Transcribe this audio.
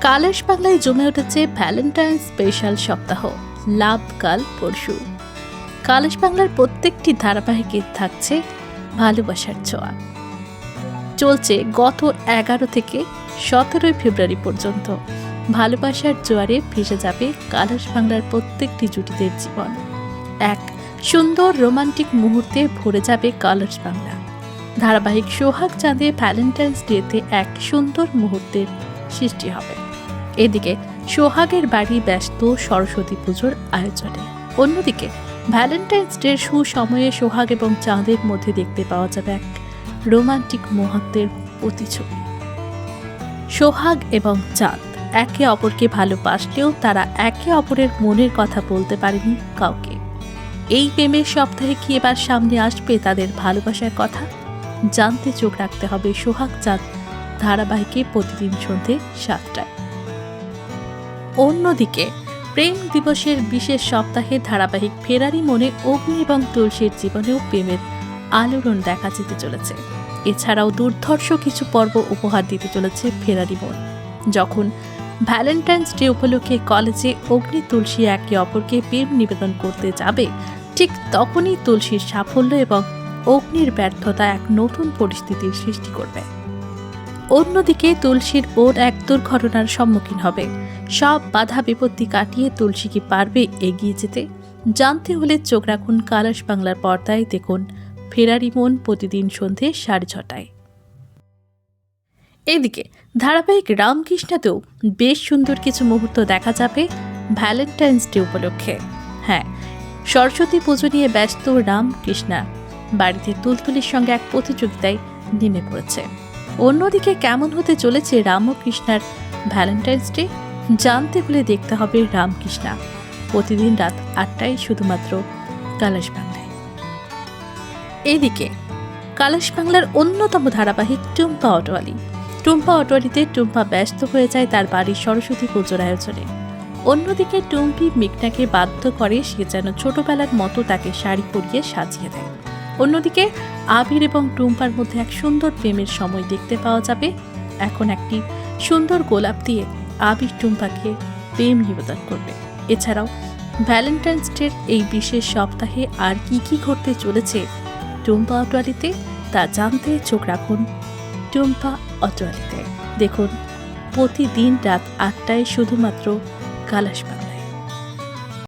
কালাস বাংলায় জমে উঠেছে ভ্যালেন্টাইন স্পেশাল সপ্তাহ, লাভ কাল পরশু। কালাস বাংলার প্রত্যেকটি ধারাবাহিকে থাকছে ভালোবাসার ছোঁয়া। চলছে গত এগারো থেকে সতেরোই ফেব্রুয়ারি পর্যন্ত ভালোবাসার জোয়ারে ভেসে যাবে কালাস বাংলার প্রত্যেকটি জুটিদের জীবন। এক সুন্দর রোমান্টিক মুহূর্তে ভরে যাবে কালার্স বাংলা। ধারাবাহিক সোহাগ চাঁদে ভ্যালেন্টাইন্স ডেতে এক সুন্দর মুহূর্তের সৃষ্টি হবে। এদিকে সোহাগের বাড়ি ব্যস্ত সরস্বতী পুজোর আয়োজনে। অন্যদিকে ভ্যালেন্টাইন্স ডের সুসময়ে সোহাগ এবং চাঁদের মধ্যে দেখতে পাওয়া যাবে এক রোমান্টিক মুহূর্তের প্রতিছবি সোহাগ এবং চাঁদ একে অপরকে ভালোবাসলেও তারা একে অপরের মনের কথা বলতে পারেনি কাউকে। এই প্রেমের সপ্তাহে কি এবার সামনে আসবে তাদের ভালোবাসার কথা? জানতে চোখ রাখতে হবে সোহাগ চাঁদ ধারাবাহিকে প্রতিদিন সন্ধে সাতটায়। অন্যদিকে, প্রেম দিবসের বিশেষ সপ্তাহে ধারাবাহিক ফেরারি মনে অগ্নি এবং তুলসীর জীবনেও প্রেমের আলোড়ন দেখা যেতে চলেছে। এছাড়াও দুর্ধর্ষ কিছু পর্ব উপহার দিতে চলেছে ফেরারি মন। যখন ভ্যালেন্টাইন্স ডে উপলক্ষে কলেজে অগ্নি তুলসী একে অপরকে প্রেম নিবেদন করতে যাবে, ঠিক তখনই তুলসীর সাফল্য এবং অগ্নির ব্যর্থতা এক নতুন পরিস্থিতির সৃষ্টি করবে। অন্যদিকে তুলসীর বোন এক দুর্ঘটনার সম্মুখীন হবে। সব বাধা বিপত্তি কাটিয়ে তুলসী কি পারবে এগিয়ে যেতে? জানতে হলে চোখ রাখুন কালাস বাংলার পর্দায়। দেখুন ফেরারি মন প্রতিদিন সন্ধে সাড়ে ছটায়। এদিকে ধারাবাহিক রামকৃষ্ণাতেও বেশ সুন্দর কিছু মুহূর্ত দেখা যাবে ভ্যালেন্টাইন্স ডে উপলক্ষে। হ্যাঁ সরস্বতী পুজো নিয়ে ব্যস্ত রামকৃষ্ণা বাড়িতে তুলতুলির সঙ্গে এক প্রতিযোগিতায় নেমে পড়েছে। অন্যদিকে কেমন হতে চলেছে রাম ও কৃষ্ণার ভ্যালেন্টাইন্স ডে, জানতে হলে দেখতে হবে রামকৃষ্ণা। প্রতিদিন রাত আটটায় শুধুমাত্র কালাস বাংলায়। এদিকে কালাস বাংলার অন্যতম ধারাবাহিক টুম্পা অটোয়ালি। টুম্পা অটোয়ালিতে টুম্পা ব্যস্ত হয়ে যায় তার বাড়ির সরস্বতী পুজোর আয়োজনে। অন্যদিকে টুম্পি মিকনাকে বাধ্য করে সে যেন ছোটবেলার মতো তাকে শাড়ি পরিয়ে সাজিয়ে দেয়। অন্যদিকে, আবির এবং টুম্পার মধ্যে এক সুন্দর প্রেমের সময় দেখতে পাওয়া যাবে। এখন একটি সুন্দর গোলাপ দিয়ে আবির টুম্পাকে প্রেম নিবেদন করবে। এছাড়াও, ভ্যালেন্টাইন্স ডের এই বিশেষ সপ্তাহে আর কি কি ঘটতে চলেছে? টুম্পা অটোয়ালিতে তা জানতে চোখ রাখুন। টুম্পা অটোয়ালিতে। দেখুন, প্রতিদিন রাত আটটায় শুধুমাত্র কালাসবাগ